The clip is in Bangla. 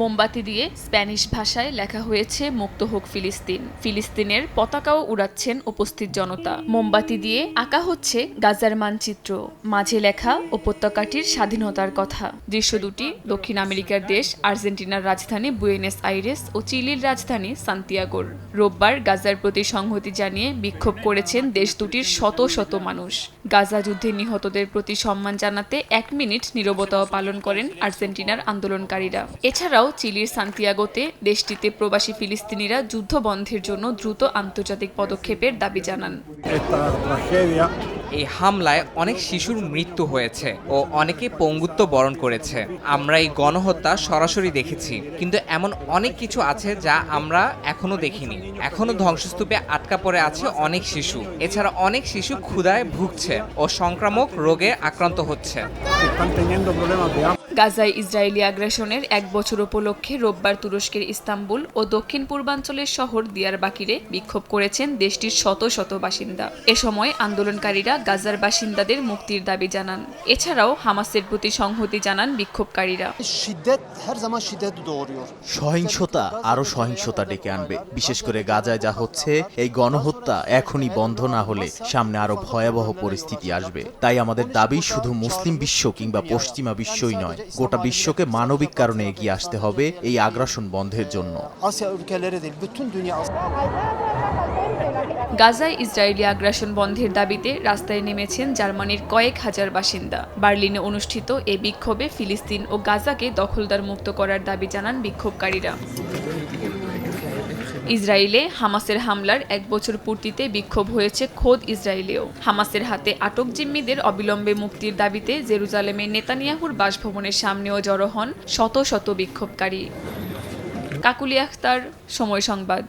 মোমবাতি দিয়ে স্প্যানিশ ভাষায় লেখা হয়েছে, মুক্ত হোক ফিলিস্তিন। ফিলিস্তিনের পতাকাও উড়াচ্ছেন উপস্থিত জনতা। মোমবাতি দিয়ে আঁকা হচ্ছে গাজার মানচিত্র। মাঝে লেখা, উপত্যকাটির স্বাধীনতার কথা। দৃশ্য দুটি, দক্ষিণ আমেরিকার দেশ, আর্জেন্টিনার রাজধানী বুয়েনেস আইরেস ও চিলির রাজধানী সান্তিয়াগোর। রোববার গাজার প্রতি সংহতি জানিয়ে বিক্ষোভ করেছেন দেশ দুটির শত শত মানুষ। গাজা যুদ্ধে নিহতদের প্রতি সম্মান জানাতে এক মিনিট নীরবতাও পালন করেন আর্জেন্টিনার আন্দোলনকারীরা। এছাড়াও চিলির সান্তিয়াগোতে দেশটিতে প্রবাসী ফিলিস্তিনিরা যুদ্ধ বন্ধের জন্য দ্রুত আন্তর্জাতিক পদক্ষেপের দাবি জানান। এই হামলায় অনেক শিশুর মৃত্যু হয়েছে ও অনেকে পঙ্গুত্ব বরণ করেছে। আমরা এই গণহত্যা সরাসরি দেখেছি কিন্তু এমন অনেক কিছু আছে যা আমরা এখনও দেখিনি। এখনও ধ্বংসস্তূপে আটকা পড়ে আছে অনেক শিশু। এছাড়া অনেক শিশু ক্ষুধায় ভুগছে ও সংক্রামক রোগে আক্রান্ত হচ্ছে। গাজায় ইসরায়েলি আগ্রাসনের এক বছর উপলক্ষে রোববার তুরস্কের ইস্তাম্বুল ও দক্ষিণ পূর্বাঞ্চলের শহর দিয়ারবাকিরে বিক্ষোভ করেছেন দেশটির শত শত বাসিন্দা। এ সময় আন্দোলনকারীরা গাজার বাসিন্দাদের মুক্তির দাবি জানান। এছাড়াও হামাসের প্রতি সংহতি জানান বিক্ষোভকারীরা। Şiddet her zaman şiddet doğuruyor. সহিংসতা আরও সহিংসতা ডেকে আনবে। বিশেষ করে গাজায় যা হচ্ছে এই গণহত্যা এখনই বন্ধ না হলে সামনে আরও ভয়াবহ পরিস্থিতি আসবে। তাই আমাদের দাবি শুধু মুসলিম বিশ্ব কিংবা পশ্চিমা বিশ্বই নয় গোটা বিশ্বকে মানবিক কারণে এগিয়ে আসতে হবে এই আগ্রাসন বন্ধের জন্য। গাজায় ইসরায়েলি আগ্রাসন বন্ধের দাবিতে রাস্তায় নেমেছেন জার্মানির কয়েক হাজার বাসিন্দা। বার্লিনে অনুষ্ঠিত এ বিক্ষোভে ফিলিস্তিন ও গাজাকে দখলদার মুক্ত করার দাবি জানান বিক্ষোভকারীরা। ইসরায়েলে হামাসের হামলার এক বছর পূর্তিতে বিক্ষোভ হয়েছে খোদ ইসরায়েলেও। হামাসের হাতে আটক জিম্মিদের অবিলম্বে মুক্তির দাবিতে জেরুজালেমের নেতানিয়াহুর বাসভবনের সামনেও জড়ো হন শত শত বিক্ষোভকারী। কাকুলি আখতার সময় সংবাদ।